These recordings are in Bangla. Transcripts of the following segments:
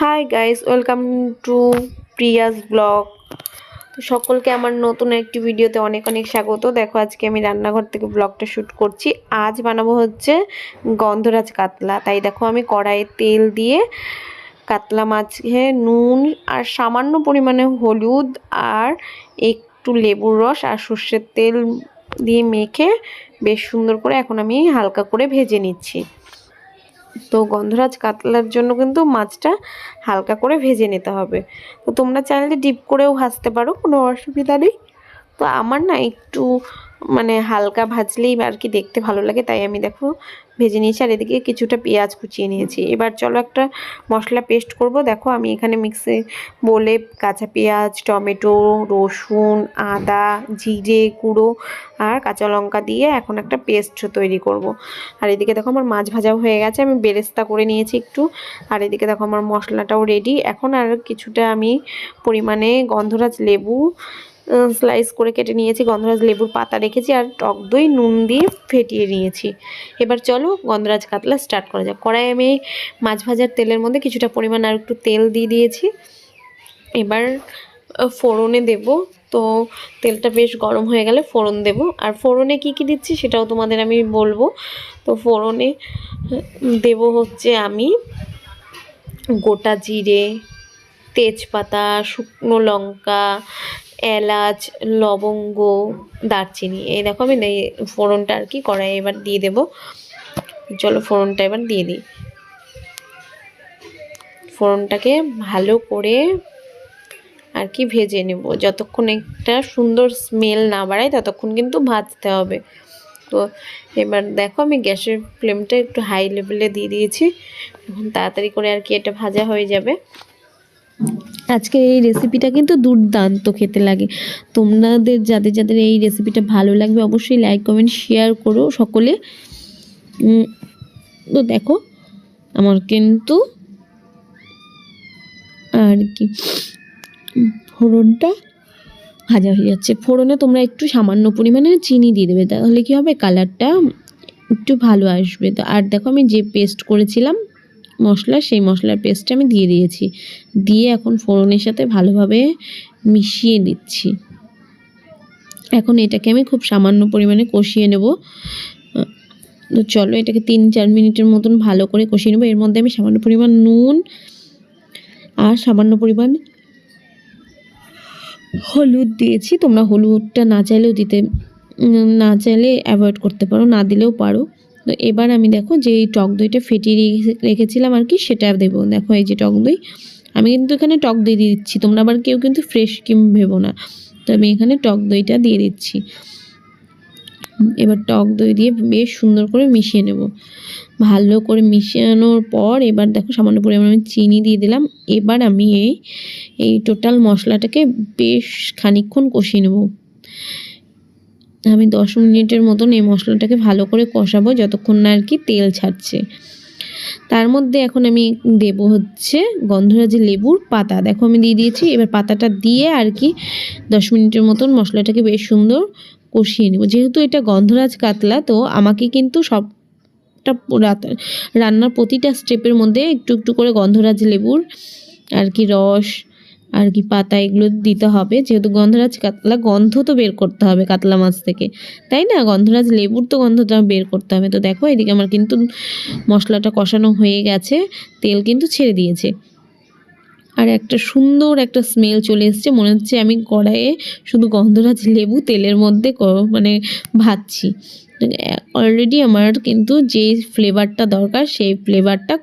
Hi guys welcome to Priya's blog তো সকলকে আমার নতুন একটি ভিডিওতে অনেক অনেক স্বাগত। দেখো, আজকে আমি রান্নাঘর থেকে ব্লগটা শ্যুট করছি। আজ বানাবো হচ্ছে গন্ধরাজ কাতলা। তাই দেখো, আমি কড়াইয়ে তেল দিয়ে কাতলা মাছে নুন আর সামান্য পরিমাণে হলুদ আর একটু লেবুর রস আর সর্ষের তেল দিয়ে মেখে বেশ সুন্দর করে এখন আমি হালকা করে ভেজে নিচ্ছি। তো গন্ধরাজ কাতলার জন্য কিন্তু মাছটা হালকা করে ভেজে নিতে হবে। তো তোমরা চাইলে ডিপ করেও ভাজতে পারো, কোনো অসুবিধা নেই। তো আমার না একটু মানে হালকা ভাজলেই আর কি দেখতে ভালো লাগে, তাই আমি দেখো ভেজে নিয়েছি। আর এদিকে কিছুটা পেঁয়াজ কুচিয়ে নিয়েছি। এবার চলো একটা মশলা পেস্ট করব। দেখো আমি এখানে মিক্সে বলে কাঁচা পেঁয়াজ, টমেটো, রসুন, আদা, জিরে, গুঁড়ো আর কাঁচা লঙ্কা দিয়ে এখন একটা পেস্ট তৈরি করব। আর এদিকে দেখো আমার মাছ ভাজাও হয়ে গেছে, আমি বেরেস্তা করে নিয়েছি একটু। আর এদিকে দেখো আমার মশলাটাও রেডি এখন আর কিছুটা আমি পরিমাণে গন্ধরাজ লেবু স্লাইস করে কেটে নিয়েছি, গন্ধরাজ লেবুর পাতা রেখেছি আর টক দই, নুন দিয়ে ফেটিয়ে নিয়েছি। এবার চলো গন্ধরাজ কাতলা স্টার্ট করা যাক। কড়াই আমি মাছ ভাজার তেলের মধ্যে কিছুটা পরিমাণ আর একটু তেল দিয়ে দিয়েছি। এবার ফোড়নে দেব। তো তেলটা বেশ গরম হয়ে গেলে ফোড়ন দেব। আর ফোড়নে কি কি দিচ্ছি সেটাও তোমাদের আমি বলব। তো ফোড়নে দেব হচ্ছে আমি গোটা জিরে, তেজপাতা, শুকনো লঙ্কা এলাচ, লবঙ্গ, দারচিনি, এই দেখো আমি ফোড়নটা আর কি কড়াই এবার দিয়ে দেব। চলো ফোড়নটা এবার দিয়ে দিই। ফোড়নটাকে ভালো করে আর কি ভেজে নেব। যতক্ষণ একটা সুন্দর স্মেল না বাড়ায়, ততক্ষণ কিন্তু ভাজতে হবে। তো এবার দেখো আমি গ্যাসের ফ্লেমটা একটু হাই লেভেলে দিয়ে দিয়েছি। এখন তাড়াতাড়ি করে আর কি এটা ভাজা হয়ে যাবে। আজকে এই রেসিপিটা কিন্তু দুর্দান্ত খেতে লাগে। তোমাদের যাদের যাদের এই রেসিপিটা ভালো লাগবে, অবশ্যই লাইক কমেন্ট শেয়ার করো সকলে। তো দেখো, আমার কিন্তু আর কি, ফোড়নটা ভাজা হয়ে যাচ্ছে। ফোড়নে তোমরা একটু সামান্য পরিমাণে চিনি দিয়ে দেবে, তাহলে কি হবে? কালারটা একটু ভালো আসবে। তো আর দেখো আমি যে পেস্ট করেছিলাম মশলা, সেই মশলার পেস্টটা আমি দিয়ে দিয়েছি। দিয়ে এখন ফোড়নের সাথে ভালোভাবে মিশিয়ে দিচ্ছি এখন এটাকে আমি খুব সামান্য পরিমাণে কষিয়ে নেব। তো চলো এটাকে তিন চার মিনিটের মতন ভালো করে কষিয়ে নেব। এর মধ্যে আমি সামান্য পরিমাণ নুন আর সামান্য পরিমাণ হলুদ দিয়েছি। তোমরা হলুদটা না চাইলেও দিতে, না চাইলে অ্যাভয়েড করতে পারো, না দিলেও পারো। তো এবার আমি দেখো যে এই টক দইটা ফেটিয়ে রেখেছিলাম আর কি, সেটা দেবো। দেখো এই যে টক দই, আমি কিন্তু এখানে টক দই দিয়ে দিচ্ছি, তোমরা আবার কেউ কিন্তু ফ্রেশ ক্রিম ভেবো না। তো আমি এখানে টক দইটা দিয়ে দিচ্ছি। এবার টক দই দিয়ে বেশ সুন্দর করে মিশিয়ে নেব। ভালো করে মিশানোর পর এবার দেখো সামান্য পরিমাণে আমি চিনি দিয়ে দিলাম। এবার আমি এই এই টোটাল মশলাটাকে বেশ খানিক্ষণ কষিয়ে নেব। আমি দশ মিনিটের মতন এই মশলাটাকে ভালো করে কষাবো যতক্ষণ না আর কি তেল ছাড়ছে। তার মধ্যে এখন আমি দেব হচ্ছে গন্ধরাজি লেবুর পাতা। দেখো আমি দিয়ে দিয়েছি, এবার পাতাটা দিয়ে আর কি দশ মিনিটের মতন মশলাটাকে বেশ সুন্দর কষিয়ে নেব। যেহেতু এটা গন্ধরাজ কাতলা, তো আমাকে কিন্তু সবটা রান্নার প্রতিটা স্টেপের মধ্যে একটু একটু করে গন্ধরাজ লেবুর আর কি রস আর কি পাতা এগুলো দিতে হবে, যেহেতু গন্ধরাজ কাতলা গন্ধ তো বের করতে হবে কাতলা মাছ থেকে। তাই না? গন্ধরাজ লেবুর তো গন্ধটা বের করতে হবে। তো দেখো, এদিকে আমার কিন্তু মশলাটা কষানো হয়ে গেছে, তেল কিন্তু ছেড়ে দিয়েছে। আর একটা সুন্দর একটা স্মেল চলে এসছে, মনে হচ্ছে আমি কড়াইয়ে শুধু গন্ধরাজ লেবু তেলের মধ্যে মানে ভাজছি। অলরেডি আমার কিন্তু যে ফ্লেভারটা দরকার, সেই ফ্লেভারটা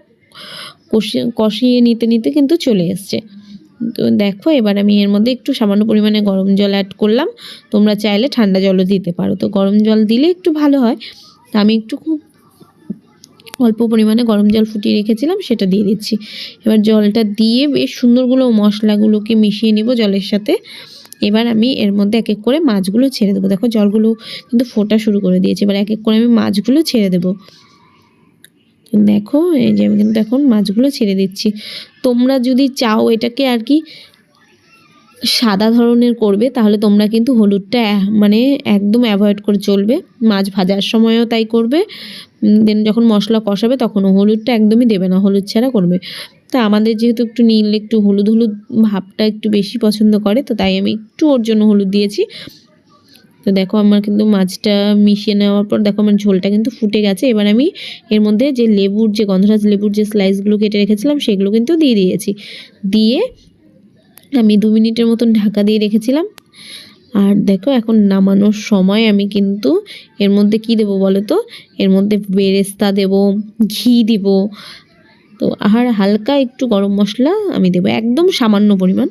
কষিয়ে নিতে নিতে কিন্তু চলে এসছে। তো দেখো, এবার আমি এর মধ্যে একটু সামান্য পরিমাণে গরম জল অ্যাড করলাম। তোমরা চাইলে ঠান্ডা জলও দিতে পারো। তো গরম জল দিলে একটু ভালো হয়। আমি একটু খুব অল্প পরিমাণে গরম জল ফুটিয়ে রেখেছিলাম, সেটা দিয়ে দিচ্ছি। এবার জলটা দিয়ে বেশ সুন্দরগুলো মশলাগুলোকে মিশিয়ে নিব জলের সাথে। এবার আমি এর মধ্যে এক এক করে মাছগুলো ছেড়ে দেবো। দেখো, জলগুলো কিন্তু ফোটা শুরু করে দিয়েছে। এবার এক এক করে আমি মাছগুলো ছেড়ে দেবো। দেখো, এই যে আমি কিন্তু এখন মাছগুলো ছেড়ে দিচ্ছি। তোমরা যদি চাও এটাকে আর কি সাদা ধরনের করবে, তাহলে তোমরা কিন্তু হলুদটা মানে একদম অ্যাভয়েড করে চলবে। মাছ ভাজার সময়ও তাই করবে। দেন যখন মশলা কষাবে তখনও হলুদটা একদমই দেবে না, হলুদ ছাড়া করবে। তা আমাদের যেহেতু একটু নীল, একটু হলুদ হলুদ ভাবটা একটু বেশি পছন্দ করে, তো তাই আমি একটু ওর জন্য হলুদ দিয়েছি। তো দেখো আমার কিন্তু মাছটা মিশিয়ে নেওয়ার পর দেখো আমার ঝোলটা কিন্তু ফুটে গেছে। এবার আমি এর মধ্যে যে লেবুর, যে গন্ধরাজ লেবুর যে স্লাইসগুলো কেটে রেখেছিলাম, সেগুলো কিন্তু দিয়ে দিয়েছি। দিয়ে আমি দু মিনিটের মতন ঢাকা দিয়ে রেখেছিলাম। আর দেখো এখন নামানোর সময় আমি কিন্তু এর মধ্যে কি দেবো বলো তো? এর মধ্যে বেরেস্তা দেব, ঘি দিব। তো আর হালকা একটু গরম মশলা আমি দেবো, একদম সামান্য পরিমাণ।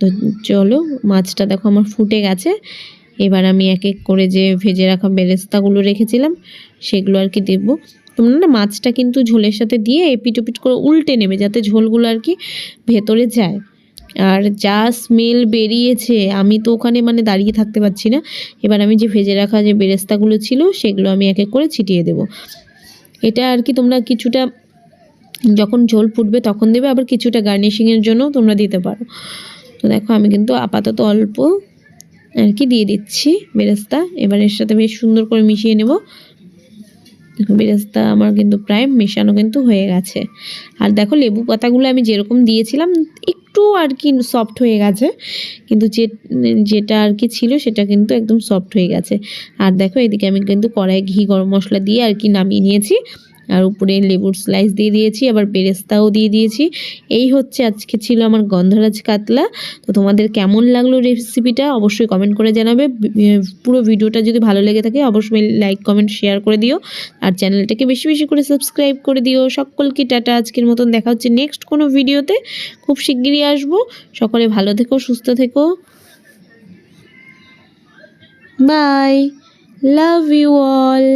তো চলো মাছটা দেখো আমার ফুটে গেছে। এবার আমি এক এক করে যে ভেজে রাখা বেরেস্তাগুলো রেখেছিলাম, সেগুলো আর কি দেবো। তোমরা না মাছটা কিন্তু ঝোলের সাথে দিয়ে এপিট ওপিট করে উল্টে নেবে যাতে ঝোলগুলো আর কি ভেতরে যায়। আর যা স্মেল বেরিয়েছে, আমি তো ওখানে মানে দাঁড়িয়ে থাকতে পারছি না। এবার আমি যে ভেজে রাখা যে বেরেস্তাগুলো ছিল, সেগুলো আমি এক এক করে ছিটিয়ে দেব। এটা আর কি তোমরা কিছুটা যখন ঝোল ফুটবে তখন দেবে, আবার কিছুটা গার্নিশিংয়ের জন্য তোমরা দিতে পারো। তো দেখো, আমি কিন্তু আপাতত অল্প আর কি দিয়ে দিচ্ছি বেরেস্তা। এবার এর সাথে বেশ সুন্দর করে মিশিয়ে নেব। দেখো বেরেস্তা আমার কিন্তু প্রায় মেশানো কিন্তু হয়ে গেছে। আর দেখো লেবু পাতাগুলো আমি যেরকম দিয়েছিলাম, একটু আর কি সফট হয়ে গেছে। কিন্তু যে, যেটা আর কি ছিল সেটা কিন্তু একদম সফট হয়ে গেছে। আর দেখো এদিকে আমি কিন্তু কড়াই ঘি গরম মশলা দিয়ে আর কি নামিয়ে নিয়েছি। আর উপরে লেবুর স্লাইস দিয়ে দিয়েছি, আবার বেরেস্তাও দিয়ে দিয়েছি। এই হচ্ছে আজকে ছিল আমার গন্ধরাজ কাতলা। তো তোমাদের কেমন লাগল রেসিপিটা অবশ্যই কমেন্ট করে জানাবে। পুরো ভিডিওটা যদি ভালো লেগে থাকে, অবশ্যই লাইক কমেন্ট শেয়ার করে দিও। আর চ্যানেলটাকে বেশি বেশি করে সাবস্ক্রাইব করে দিও। সকলকে টাটা, আজকের মতন দেখা হচ্ছে নেক্সট কোনো ভিডিওতে খুব শিগগিরই আসব। সকলে ভালো থেকো, সুস্থ থেকো। By love you all